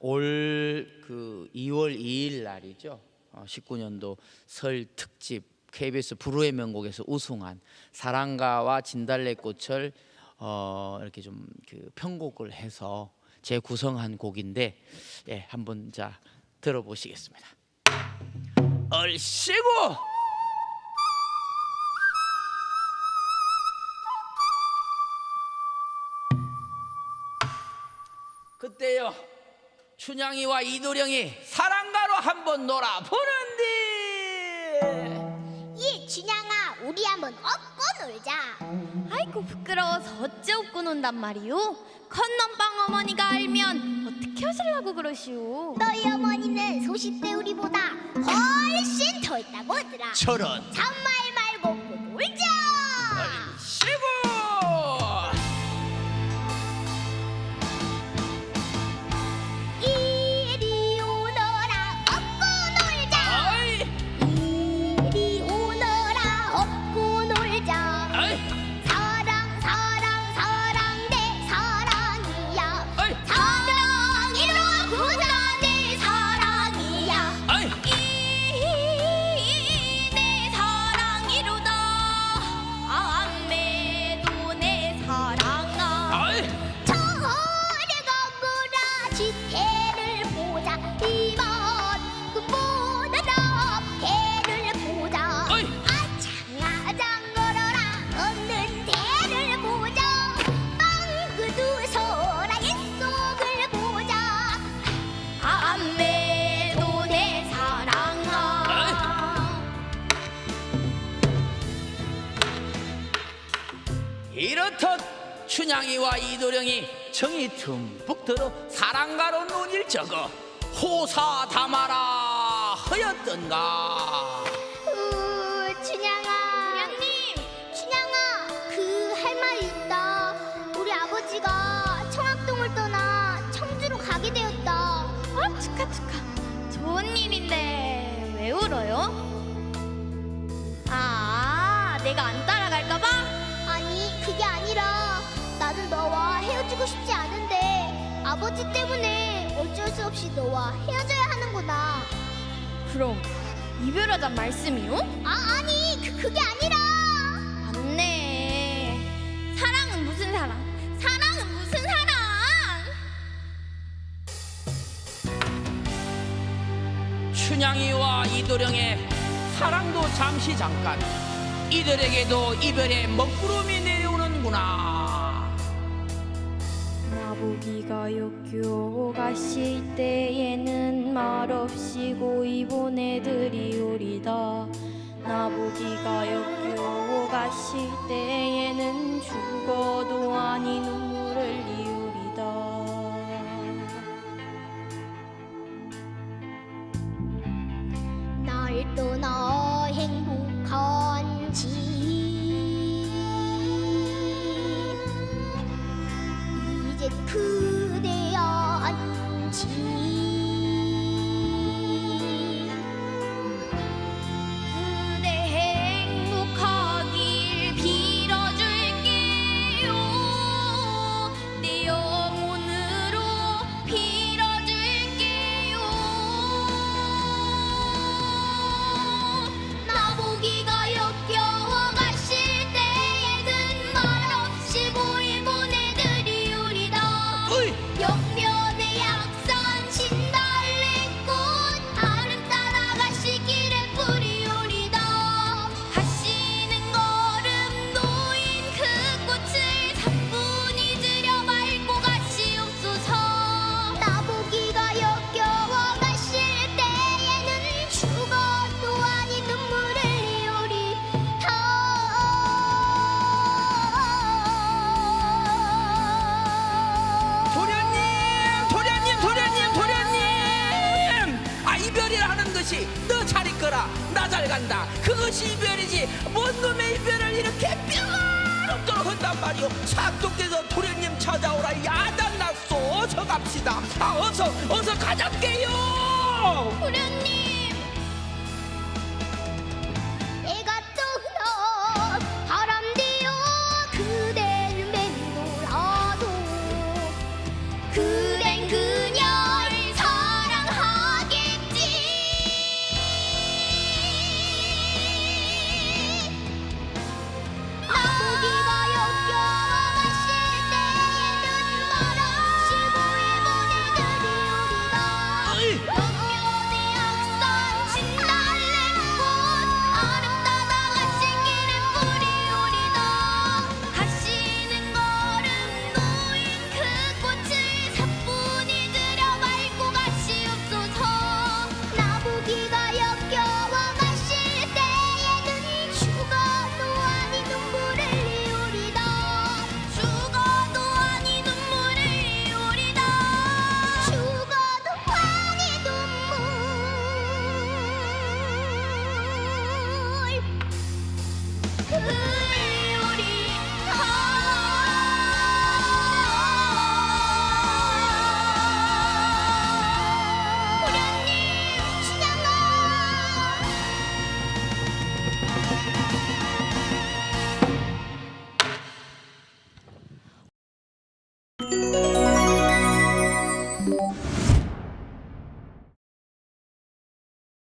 올 그 2월 2일 날이죠. 어, 19년도 설 특집 KBS 불후의 명곡에서 우승한 사랑가와 진달래꽃을 어, 이렇게 좀 그 편곡을 해서 재구성한 곡인데 예, 한번 자 들어보시겠습니다. 얼씨구 그때요 춘향이와 이도령이 사랑가로 한번 놀아보는데 이 준양아 우리 한번 업고 놀자. 아이고 부끄러워서 어째 웃고 논단 말이오? 컨넘빵 어머니가 알면 어떻게 하실라고 그러시오? 너희 어머니는 소식대 우리보다 훨씬 더 있다고 하더라. 저런. 잔말 이렇듯 춘향이와 이도령이 정이 듬뿍 들어 사랑가로 눈일 적어 호사 담아라 하였던가. 으 춘향아. 양님! 춘향아 그 할말 있다. 우리 아버지가 청학동을 떠나 청주로 가게 되었다. 어 축하 축하. 좋은 일인데 왜 울어요? 아 내가 안 따라 아버지 때문에 어쩔 수 없이 너와 헤어져야 하는구나. 그럼 이별하자 말씀이요? 아 아니 그, 그게 아니라. 맞네. 사랑은 무슨 사랑? 사랑은 무슨 사랑? 춘향이와 이도령의 사랑도 잠시 잠깐. 이들에게도 이별의 먹구름이 내려오는구나 나보기가 역교 가실 때에는 말없이 고이 보내드리오리다. 나보기가 역교 가실 때에는 죽어도 아니 이 이별이라 하는 것이 너 잘 있거라. 나 잘 간다. 그것이 이별이지. 뭔 놈의 이별을 이렇게 뼈가없도록 한단 말이오. 사또께서 도련님 찾아오라. 야단 났소. 어서 갑시다. 아 어서 어서 가잡게요. 도련님